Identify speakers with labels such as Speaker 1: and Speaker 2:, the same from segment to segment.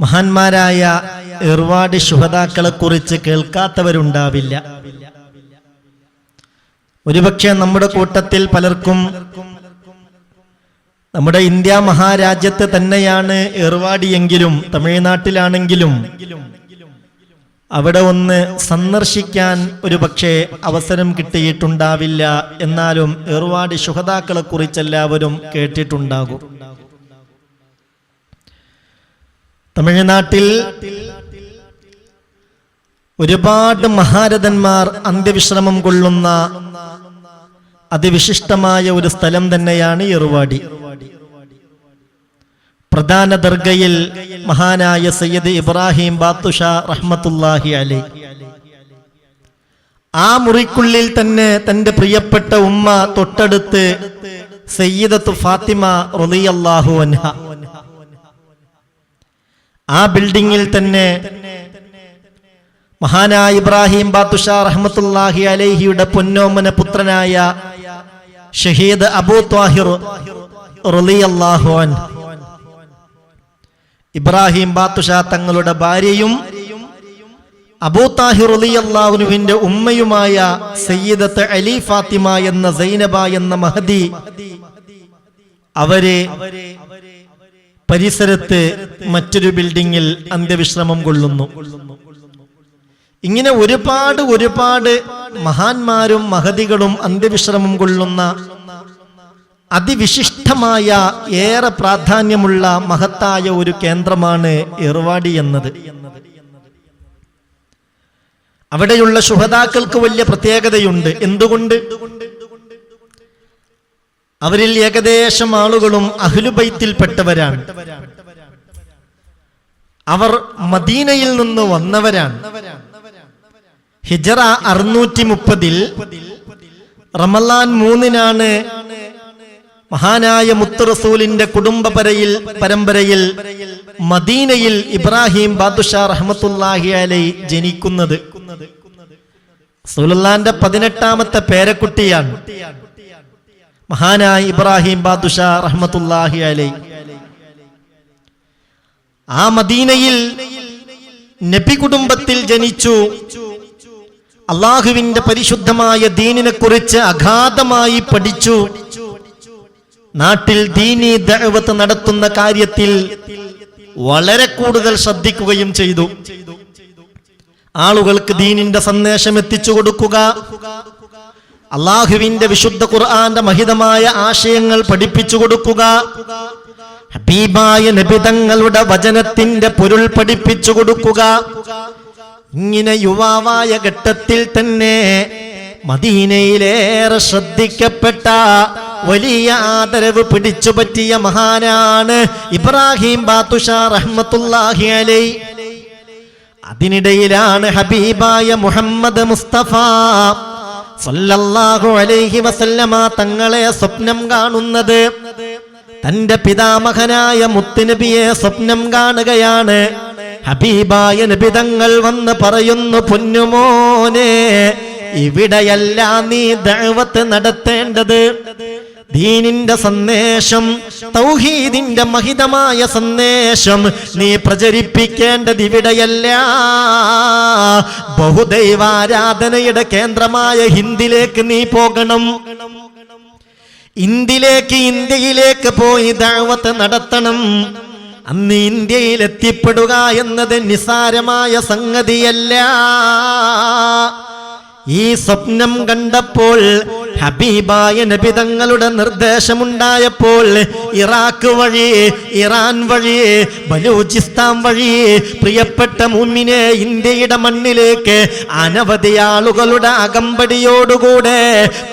Speaker 1: മഹാന്മാരായ ഏർവാട് ശുഹതാക്കളെ കുറിച്ച് കേൾക്കാത്തവരുണ്ടാവില്ല. ഒരുപക്ഷെ നമ്മുടെ കൂട്ടത്തിൽ പലർക്കും നമ്മുടെ ഇന്ത്യ മഹാരാജ്യത്ത് തന്നെയാണ് ഏർവാടിയെങ്കിലും തമിഴ്നാട്ടിലാണെങ്കിലും അവിടെ ഒന്ന് സന്ദർശിക്കാൻ ഒരു പക്ഷേ അവസരം കിട്ടിയിട്ടുണ്ടാവില്ല എന്നാലും ഏർവാടി ശുഹതാക്കളെ കുറിച്ച് എല്ലാവരും കേട്ടിട്ടുണ്ടാകും. തമിഴ്നാട്ടിൽ ഒരുപാട് മഹാരഥന്മാർ അന്ത്യവിശ്രമം കൊള്ളുന്ന അതിവിശിഷ്ടമായ ഒരു സ്ഥലം തന്നെയാണ് എറുവാടി. പ്രധാന ദർഗയിൽ മഹാനായ സയ്യദ് ഇബ്രാഹിം ബാത്തുഷ റഹ്മത്തുല്ലാഹി അലി. ആ മുറിക്കുള്ളിൽ തന്നെ തന്റെ പ്രിയപ്പെട്ട ഉമ്മ തൊട്ടടുത്ത് സയ്യിദത്ത് ഫാത്തിമ റളിയല്ലാഹു അൻഹ. ആ ബിൽഡിങ്ങിൽ തന്നെ മഹാനായ ഇബ്രാഹിം ബാത്തുഷാ റഹ്മത്തുല്ലാഹി അലൈഹിയുടെ പൊന്നോമന പുത്രനായ ഷഹീദ് അബൂ ത്വാഹിർ ഇബ്രാഹിം ബാത്തുഷാ തങ്ങളുടെ ഭാര്യയും അബൂ താഹിർ അലിയല്ലാഹുനുവിന്റെ ഉമ്മയുമായ സയ്യിദത്ത് അലി ഫാത്തിമ എന്ന സൈനബ എന്ന മഹദി അവരെ പരിസരത്ത് മറ്റൊരു ബിൽഡിങ്ങിൽ അന്ത്യവിശ്രമം കൊള്ളുന്നു. ഇങ്ങനെ ഒരുപാട് ഒരുപാട് മഹാന്മാരും മഹതികളും അന്ത്യവിശ്രമം കൊള്ളുന്ന അതിവിശിഷ്ടമായ ഏറെ പ്രാധാന്യമുള്ള മഹത്തായ ഒരു കേന്ദ്രമാണ് എറുവാടി എന്നത്. അവിടെയുള്ള ശുഹതാക്കൾക്ക് വലിയ പ്രത്യേകതയുണ്ട്. എന്തുകൊണ്ട്? അവരിൽ ഏകദേശം ആളുകളും അഹ്ലുബൈത്തിൽപ്പെട്ടവരാണ് അവർ മദീനയിൽ നിന്ന് വന്നവരാണ്. ഹിജറ അറുന്നൂറ്റി മുപ്പതിൽ റമലാൻ മൂന്നിനാണ് മഹാനായ മുത്തുറസൂലിന്റെ കുടുംബപരയിൽ പരമ്പരയിൽ മദീനയിൽ ഇബ്രാഹിം ബാദുഷാ റഹ്മത്തുല്ലാഹി അലൈ ജനിക്കുന്നത്. സുലുല്ലാന്റെ പതിനെട്ടാമത്തെ പേരക്കുട്ടിയാണ്. മഹാനായ ഇബ്രാഹിം ബാദുഷ റഹ്മത്തുല്ലാഹി അലൈ. ആ മദീനയിൽ നബി കുടുംബത്തിൽ ജനിച്ചു. അള്ളാഹുവിന്റെ പരിശുദ്ധമായ ദീനിനെ കുറിച്ച് അഗാധമായി പഠിച്ചു. നാട്ടിൽ ദീനി ദഅവത്ത് നടത്തുന്ന കാര്യത്തിൽ വളരെ കൂടുതൽ ശ്രദ്ധിക്കുകയും ചെയ്തു. ആളുകൾക്ക് ദീനിന്റെ സന്ദേശം എത്തിച്ചു കൊടുക്കുക. അള്ളാഹുവിന്റെ വിശുദ്ധ ഖുർആന്റെ മഹിതമായ ആശയങ്ങൾ പഠിപ്പിച്ചു കൊടുക്കുക. ഹബീബായ നബിതങ്ങളുടെ വചനത്തിന്റെ പൊരുൾ പഠിപ്പിച്ചു കൊടുക്കുക. ഇങ്ങനെ യുവാവായ ഘട്ടത്തിൽ തന്നെ മദീനയിലേറെ ശ്രദ്ധിക്കപ്പെട്ട വലിയ ആദരവ് പിടിച്ചു പറ്റിയ മഹാനാണ് ഇബ്രാഹിം ബാത്തുഷാ റഹ്മത്തുല്ലാഹി അലൈ അതിനിടയിലാണ് ഹബീബായ മുഹമ്മദ് മുസ്തഫ സല്ലല്ലാഹു അലൈഹി വസല്ലമ തങ്ങളെ സ്വപ്നം കാണുന്നത്. തന്റെ പിതാമഹനായ മുത്തുനബിയെ സ്വപ്നം കാണുകയാണ്. ഹബീബായ നബി തങ്ങൾ വന്ന് പറയുന്നു പൊന്നുമോനെ ഇവിടെയല്ല നീ ദൈവത്ത് നടത്തേണ്ടത്. ദീനിന്റെ സന്ദേശം തൗഹീദിന്റെ മഹിതമായ സന്ദേശം നീ പ്രചരിപ്പിക്കേണ്ടത് ഇവിടെയല്ല ബഹുദൈവാരാധനയുടെ കേന്ദ്രമായ ഹിന്ദിലേക്ക് നീ പോകണം. ഇന്ത്യയിലേക്ക് ഇന്ത്യയിലേക്ക് പോയി ദാവത്ത് നടത്തണം. അന്ന് ഇന്ത്യയിൽ എത്തിപ്പെടുക എന്നത് നിസാരമായ സംഗതിയല്ല. ഈ സ്വപ്നം കണ്ടപ്പോൾ ഹബീബായ നബിതങ്ങളുടെ നിർദ്ദേശമുണ്ടായപ്പോൾ ഇറാഖ് വഴി ഇറാൻ വഴി ബലൂചിസ്ഥാൻ വഴി പ്രിയപ്പെട്ട മുമ്മിനെ ഇന്ത്യയുടെ മണ്ണിലേക്ക് അനവധി ആളുകളുടെ അകമ്പടിയോടുകൂടെ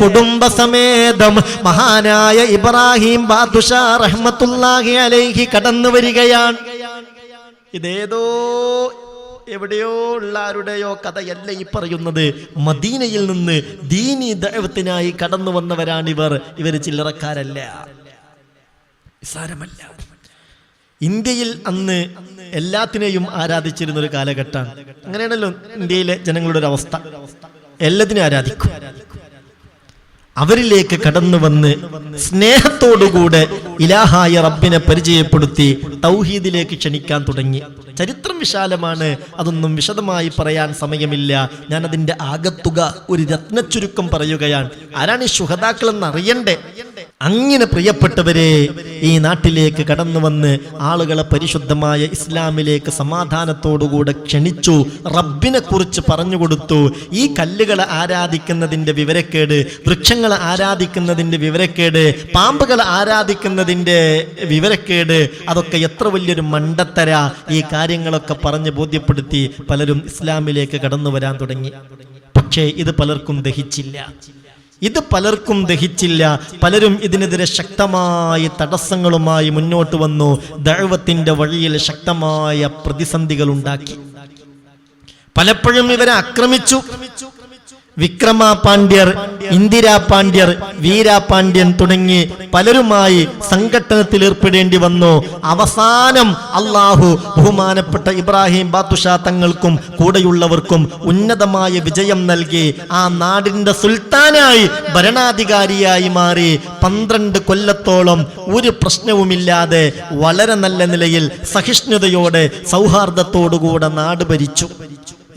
Speaker 1: കുടുംബസമേതം മഹാനായ ഇബ്രാഹിം ബാദുഷാ റഹ്മത്തുല്ലാഹി അലൈഹി കടന്നു വരികയാണ് ഇതേതോ എവിടെയോ ഉള്ള ആരുടെയോ കഥയല്ല ഈ പറയുന്നത്. മദീനയിൽ നിന്ന് ദീനി ദൈവത്തിനായി കടന്നു വന്നവരാണിവർ. ഇവർ ചില്ലറക്കാരല്ല. സാരമല്ല ഇന്ത്യയിൽ അന്ന് എല്ലാത്തിനെയും ആരാധിച്ചിരുന്ന ഒരു കാലഘട്ടമാണ് അങ്ങനെയാണല്ലോ ഇന്ത്യയിലെ ജനങ്ങളുടെ ഒരു അവസ്ഥ. എല്ലാത്തിനെയും ആരാധിക്കും. അവരിലേക്ക് കടന്നു വന്ന് സ്നേഹത്തോടുകൂടെ ഇലാഹായ റബ്ബിനെ പരിചയപ്പെടുത്തി തൗഹീദിലേക്ക് ക്ഷണിക്കാൻ തുടങ്ങി. ചരിത്രം വിശാലമാണ്. അതൊന്നും വിശദമായി പറയാൻ സമയമില്ല. ഞാൻ അതിന്റെ ആകത്തുക ഒരു രത്നച്ചുരുക്കം പറയുകയാണ്. ആരാണ് ഈ ശുഹതാക്കൾ എന്ന് അറിയണ്ടേ അങ്ങനെ പ്രിയപ്പെട്ടവരെ ഈ നാട്ടിലേക്ക് കടന്നു വന്ന് ആളുകളെ പരിശുദ്ധമായ ഇസ്ലാമിലേക്ക് സമാധാനത്തോടുകൂടെ ക്ഷണിച്ചു റബ്ബിനെ കുറിച്ച് പറഞ്ഞു കൊടുത്തു ഈ കല്ലുകളെ ആരാധിക്കുന്നതിന്റെ വിവരക്കേട് വൃക്ഷങ്ങളെ ആരാധിക്കുന്നതിന്റെ വിവരക്കേട് പാമ്പുകളെ ആരാധിക്കുന്നതിന്റെ വിവരക്കേട് അതൊക്കെ എത്ര വലിയൊരു മണ്ടത്തര. ഈ കാര്യങ്ങളൊക്കെ പറഞ്ഞ് ബോധ്യപ്പെടുത്തി പലരും ഇസ്ലാമിലേക്ക് കടന്നു വരാൻ തുടങ്ങി. പക്ഷേ ഇത് പലർക്കും ദഹിച്ചില്ല. ഇത് പലർക്കും ദഹിച്ചില്ല. പലരും ഇതിനെതിരെ ശക്തമായ തടസ്സങ്ങളുമായി മുന്നോട്ട് വന്നു. ദൈവത്തിന്റെ വഴിയിൽ ശക്തമായ പ്രതിസന്ധികൾ ഉണ്ടാക്കി. പലപ്പോഴും ഇവരെ ആക്രമിച്ചു. വിക്രമ പാണ്ഡ്യർ ഇന്ദിരാ പാണ്ഡ്യർ വീരാ പാണ്ഡ്യൻ തുടങ്ങി പലരുമായി സംഘട്ടനത്തിൽ ഏർപ്പെടേണ്ടി വന്നു. അവസാനം അള്ളാഹു ബഹുമാനപ്പെട്ട ഇബ്രാഹിം ബാത്തുഷാ തങ്ങൾക്കും കൂടെയുള്ളവർക്കും ഉന്നതമായ വിജയം നൽകി. ആ നാടിന്റെ സുൽത്താനായി ഭരണാധികാരിയായി മാറി. പന്ത്രണ്ട് കൊല്ലത്തോളം ഒരു പ്രശ്നവുമില്ലാതെ വളരെ നല്ല നിലയിൽ സഹിഷ്ണുതയോടെ സൗഹാർദ്ദത്തോടുകൂടെ നാട് ഭരിച്ചു.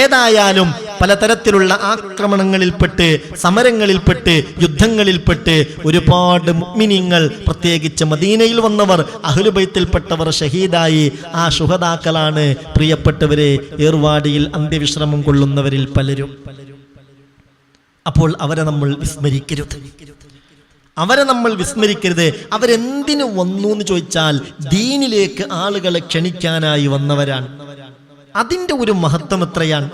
Speaker 1: ഏതായാലും പലതരത്തിലുള്ള ആക്രമണങ്ങളിൽപ്പെട്ട് സമരങ്ങളിൽപ്പെട്ട് യുദ്ധങ്ങളിൽപ്പെട്ട് ഒരുപാട് മിനിങ്ങൾ പ്രത്യേകിച്ച് മദീനയിൽ വന്നവർ അഹ്ലുബൈത്തിൽപ്പെട്ടവർ ഷഹീദായി. ആ ശുഹതാക്കളാണ് പ്രിയപ്പെട്ടവരെ ഏർവാടിയിൽ അന്ത്യവിശ്രമം കൊള്ളുന്നവരിൽ പലരും. അപ്പോൾ അവരെ നമ്മൾ വിസ്മരിക്കരുത്. അവരെ നമ്മൾ വിസ്മരിക്കരുത്. അവരെന്തിനു വന്നു എന്ന് ചോദിച്ചാൽ ദീനിലേക്ക് ആളുകളെ ക്ഷണിക്കാനായി വന്നവരാണ്. അതിന്റെ ഒരു മഹത്വം എത്രയാണ്?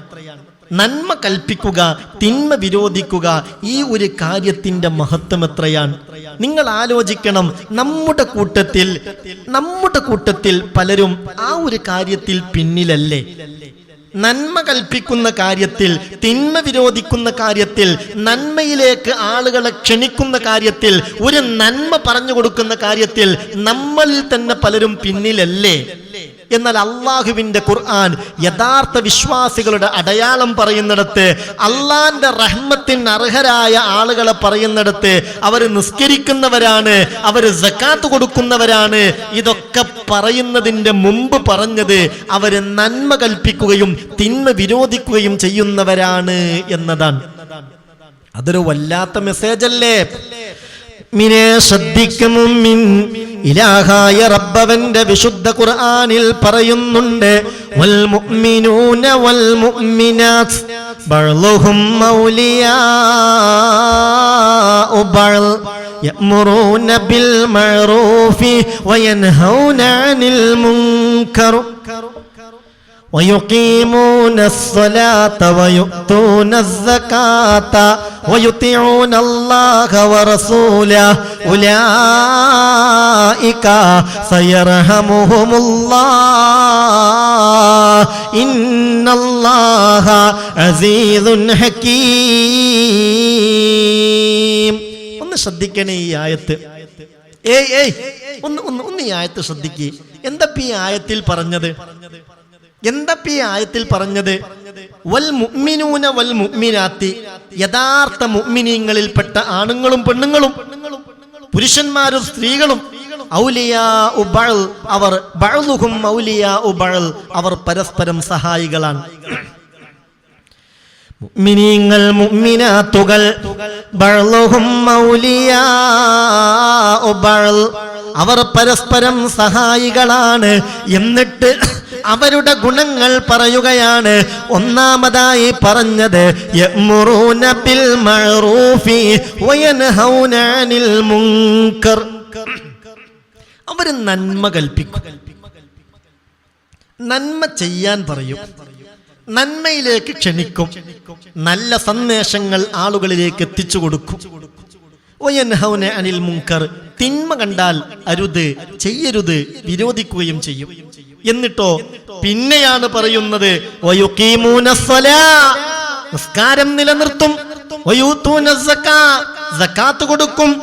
Speaker 1: നന്മ കൽപ്പിക്കുക തിന്മ വിരോധിക്കുക ഈ ഒരു കാര്യത്തിന്റെ മഹത്വം എത്രയാണ്? നിങ്ങൾ ആലോചിക്കണം നമ്മുടെ കൂട്ടത്തിൽ നമ്മുടെ കൂട്ടത്തിൽ പലരും ആ ഒരു കാര്യത്തിൽ പിന്നിലല്ലേ? നന്മ കൽപ്പിക്കുന്ന കാര്യത്തിൽ തിന്മ വിരോധിക്കുന്ന കാര്യത്തിൽ നന്മയിലേക്ക് ആളുകളെ ക്ഷണിക്കുന്ന കാര്യത്തിൽ ഒരു നന്മ പറഞ്ഞു കൊടുക്കുന്ന കാര്യത്തിൽ നമ്മളിൽ തന്നെ പലരും പിന്നിലല്ലേ? എന്നാൽ അള്ളാഹുവിന്റെ ഖുർആൻ യഥാർത്ഥ വിശ്വാസികളുടെ അടയാളം പറയുന്നിടത്ത് അള്ളാന്റെ റഹ്മത്തിന് അർഹരായ ആളുകളെ പറയുന്നിടത്ത് അവർ നിസ്കരിക്കുന്നവരാണ് അവർ സക്കാത്ത് കൊടുക്കുന്നവരാണ്. ഇതൊക്കെ പറയുന്നതിന്റെ മുമ്പ് പറഞ്ഞത് അവർ നന്മ കൽപ്പിക്കുകയും തിന്മ വിരോധിക്കുകയും ചെയ്യുന്നവരാണ് എന്നതാണ്. അതൊരു വല്ലാത്ത മെസ്സേജ് അല്ലേ? മിനെ ശ്രദ്ധിക്കും മുമ്മിൻ ഇലാഹായ റബ്ബവന്റെ വിശുദ്ധ ഖുർആനിൽ പറയുന്നുണ്ട് വൽ മുഅ്മിനൂന വൽ മുഅ്മിനാത്ത് ബഅ്ളുഹും ഔലിയാഉ ബഅ്ൾ يأمرون بالمعروف وينهون عن المنكر ويقيمون الصلاة ويؤتون الزكاة ويطيعون الله ورسوله أولئك سيرحمهم الله إن الله عزيز حكيم ഒന്ന് ശ്രദ്ധിക്കണേ ഈ ആയത്ത് ഏയ് ഏയ് ഒന്ന് ഒന്ന് ഒന്ന് ഈ ആയത്ത് ശ്രദ്ധിക്കേ എന്താ ഈ ആയത്തിൽ പറഞ്ഞത് എന്താ ഈ ആയത്തിൽ പറഞ്ഞത്? വൽ മുഅ്മിനൂന വൽ മുഅ്മിനാത്തി. യഥാർത്ഥ മുഅ്മിനീങ്ങളിൽപ്പെട്ട ആണുങ്ങളും പെണ്ണുങ്ങളും പുരുഷന്മാരും സ്ത്രീകളും അവർ അവർ പരസ്പരം സഹായികളാണ്. മുഅ്മിനീങ്ങൾ മുഅ്മിനാത്തുകൾ ബഅലുഹും മൗലിയാ ഉബഅൽ അവർ പരസ്പരം സഹായികളാണ്. എന്നിട്ട് അവരുടെ ഗുണങ്ങൾ പറയുകയാണ്. ഒന്നാമതായി പറഞ്ഞത് അവർ നന്മ കൽപ്പിക്കും. നന്മ ചെയ്യാൻ പറയും. നന്മയിലേക്ക് ക്ഷണിക്കും. നല്ല സന്ദേശങ്ങൾ ആളുകളിലേക്ക് എത്തിച്ചു കൊടുക്കും. വയൻഹൗന അനിൽ മുങ്കർ തിന്മ കണ്ടാൽ അരുത് ചെയ്യരുത് വിരോധിക്കുകയും ചെയ്യും. എന്നിട്ടോ? പിന്നെയാണ് പറയുന്നത്. നിസ്കാരം നിലനിർത്തും. കൊടുക്കും.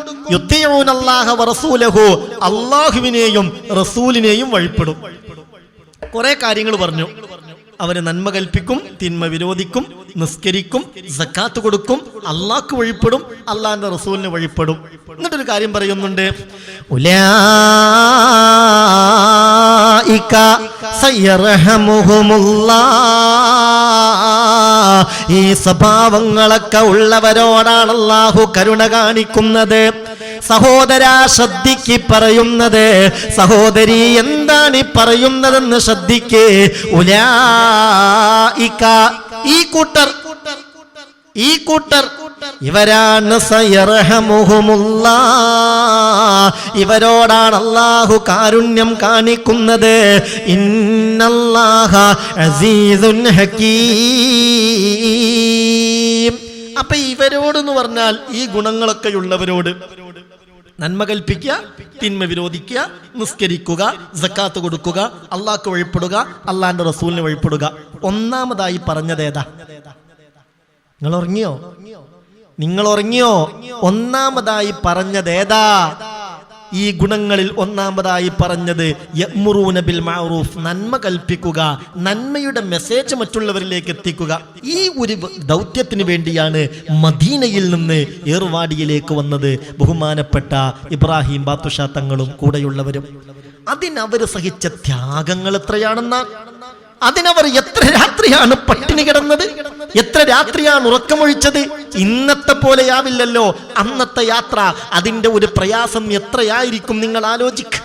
Speaker 1: അള്ളാഹുവിനെയും റസൂലിനെയും വഴിപ്പെടും. കുറെ കാര്യങ്ങൾ പറഞ്ഞു. അവർ നന്മ കൽപ്പിക്കും തിന്മ വിരോധിക്കും. നിസ്കരിക്കും സക്കാത്ത് കൊടുക്കും അള്ളാഹ്ക്ക് വഴിപ്പെടും അള്ളാഹിന്റെ റസൂലിന് വഴിപ്പെടും. എന്നിട്ടൊരു കാര്യം പറയുന്നുണ്ട്. ഈ സ്വഭാവങ്ങളൊക്കെ ഉള്ളവരോടാണ് അള്ളാഹു കരുണ കാണിക്കുന്നത്. സഹോദര ശ്രദ്ധിക്ക് പറയുന്നത്. സഹോദരി എന്താണ് ഈ പറയുന്നതെന്ന് ശ്രദ്ധിക്ക്. ഉലായിക ഈ കൂട്ടർ ഈ കൂട്ടർ ഇവരാണ് ഇവരോടാണ് അള്ളാഹു കാരുണ്യം കാണിക്കുന്നത്. ഇന്നല്ലാഹ അപ്പൊ ഇവരോടെന്ന് പറഞ്ഞാൽ ഈ ഗുണങ്ങളൊക്കെ ഉള്ളവരോട് നന്മ കൽപ്പിക്കുക തിന്മ വിരോധിക്കുക നിസ്കരിക്കുക ജക്കാത്ത് കൊടുക്കുക അള്ളാഹ്ക്ക് വഴിപ്പെടുക അള്ളാന്റെ റസൂലിന് വഴിപ്പെടുക. ഒന്നാമതായി പറഞ്ഞതേതാ നിങ്ങൾ ഉറങ്ങിയോ നിങ്ങൾ ഉറങ്ങിയോ ഒന്നാമതായി പറഞ്ഞതേതാ ഈ ഗുണങ്ങളിൽ ഒന്നാമതായി പറഞ്ഞത് ബിൽ മഅറൂഫ് നന്മ കൽപ്പിക്കുക നന്മയുടെ മെസ്സേജ് മറ്റുള്ളവരിലേക്ക് എത്തിക്കുക. ഈ ഒരു ദൗത്യത്തിന് വേണ്ടിയാണ് മദീനയിൽ നിന്ന് ഏർവാടിയിലേക്ക് വന്നത് ബഹുമാനപ്പെട്ട ഇബ്രാഹിം ബാത്തുഷാ തങ്ങളും കൂടെയുള്ളവരും. അതിനവർ സഹിച്ച ത്യാഗങ്ങൾ എത്രയാണെന്ന? അതിനവർ എത്ര രാത്രിയാണ് പട്ടിണി കിടന്നത്? എത്ര രാത്രിയാണ് ഉറക്കമൊഴിച്ചത്? ഇന്നത്തെ പോലെയാവില്ലല്ലോ അന്നത്തെ യാത്ര അതിന്റെ ഒരു പ്രയാസം എത്രയായിരിക്കും നിങ്ങൾ ആലോചിക്ക.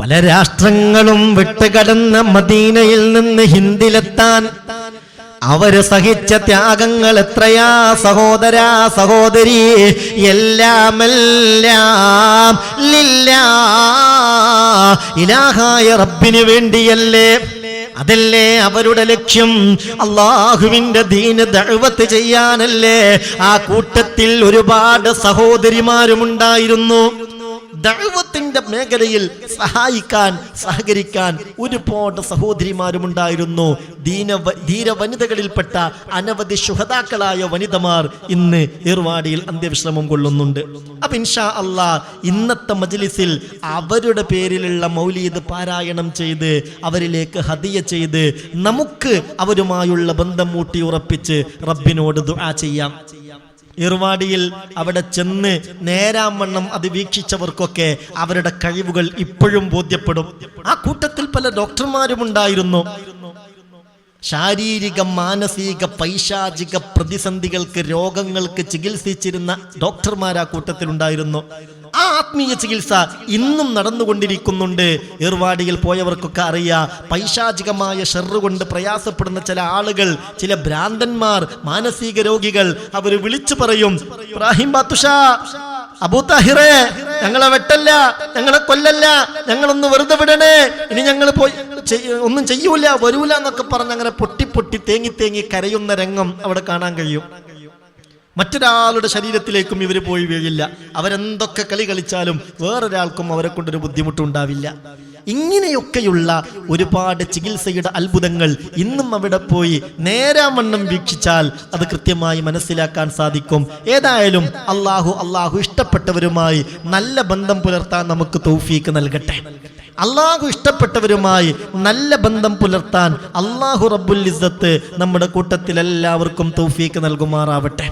Speaker 1: പല രാഷ്ട്രങ്ങളും വിട്ടുകടന്ന മദീനയിൽ നിന്ന് ഹിന്ദിലെത്താൻ അവർ സഹിച്ച ത്യാഗങ്ങൾ എത്രയാ? സഹോദരാ സഹോദരി എല്ലാമെല്ലാം ഇലാഹായ റബ്ബിന് വേണ്ടിയല്ലേ? അതല്ലേ അവരുടെ ലക്ഷ്യം? അള്ളാഹുവിന്റെ ദീന് ദഴുവത്ത് ചെയ്യാനല്ലേ? ആ കൂട്ടത്തിൽ ഒരുപാട് സഹോദരിമാരുമുണ്ടായിരുന്നു. ദഅവത്തിന്റെ മേഖലയിൽ സഹായിക്കാൻ സഹകരിക്കാൻ ഒരുപാട് സഹോദരിമാരുമുണ്ടായിരുന്നു. ദീന ധീര വനിതകളിൽപ്പെട്ട അനവധി ശുഹതാക്കളായ വനിതമാർ ഇന്ന് ഏർവാടിയിൽ അന്ത്യവിശ്രമം കൊള്ളുന്നുണ്ട്. അപ്പൊ ഇൻഷാ അള്ളാ ഇന്നത്തെ മജ്ലിസിൽ അവരുടെ പേരിലുള്ള മൗലീദ് പാരായണം ചെയ്ത് അവരിലേക്ക് ഹദിയ ചെയ്ത് നമുക്ക് അവരുമായുള്ള ബന്ധം മൂട്ടി ഉറപ്പിച്ച് റബ്ബിനോട് ദുആ ചെയ്യാം. ഇർവാടിയിൽ അവിടെ ചെന്ന് നേരാവണ്ണം അത് വീക്ഷിച്ചവർക്കൊക്കെ അവരുടെ കഴിവുകൾ ഇപ്പോഴും ബോധ്യപ്പെടും. ആ കൂട്ടത്തിൽ പല ഡോക്ടർമാരും ഉണ്ടായിരുന്നു ശാരീരിക മാനസിക പൈശാചിക പ്രതിസന്ധികൾക്ക് രോഗങ്ങൾക്ക് ചികിത്സിച്ചിരുന്ന ഡോക്ടർമാർ ആ കൂട്ടത്തിലുണ്ടായിരുന്നു. ആ ആത്മീയ ചികിത്സ ഇന്നും നടന്നുകൊണ്ടിരിക്കുന്നുണ്ട്. ഏർവാടിയിൽ പോയവർക്കൊക്കെ അറിയാം. പൈശാചികമായ ഷെറുകൊണ്ട് പ്രയാസപ്പെടുന്ന ചില ആളുകൾ ചില ഭ്രാന്തന്മാർ മാനസിക രോഗികൾ അവർ വിളിച്ചു പറയും ഇബ്രാഹിം ബാത്തുഷാ അബൂ താഹിറേ ഞങ്ങളെ വെട്ടല്ല ഞങ്ങളെ കൊല്ലല്ല ഞങ്ങളൊന്ന് വെറുതെ വിടണേ ഇനി ഞങ്ങൾ പോയി ഒന്നും ചെയ്യൂല വരൂല എന്നൊക്കെ പറഞ്ഞ് അങ്ങനെ പൊട്ടി പൊട്ടി തേങ്ങി തേങ്ങി കരയുന്ന രംഗം അവിടെ കാണാൻ കഴിയും. മറ്റൊരാളുടെ ശരീരത്തിലേക്കും ഇവർ പോയി വീഴില്ല. അവരെന്തൊക്കെ കളി കളിച്ചാലും വേറൊരാൾക്കും അവരെ കൊണ്ടൊരു ബുദ്ധിമുട്ടുണ്ടാവില്ല. ഇങ്ങനെയൊക്കെയുള്ള ഒരുപാട് ചികിത്സയുടെ അത്ഭുതങ്ങൾ ഇന്നും അവിടെ പോയി നേരാവണ്ണം വീക്ഷിച്ചാൽ അത് കൃത്യമായി മനസ്സിലാക്കാൻ സാധിക്കും. ഏതായാലും അള്ളാഹു അള്ളാഹു ഇഷ്ടപ്പെട്ടവരുമായി നല്ല ബന്ധം പുലർത്താൻ നമുക്ക് തൗഫീക്ക് നൽകട്ടെ. അള്ളാഹു ഇഷ്ടപ്പെട്ടവരുമായി നല്ല ബന്ധം പുലർത്താൻ അള്ളാഹു റബ്ബുൽ ഇസ്സത്ത് നമ്മുടെ കൂട്ടത്തിൽ എല്ലാവർക്കും തൗഫീക്ക് നൽകുമാറാവട്ടെ.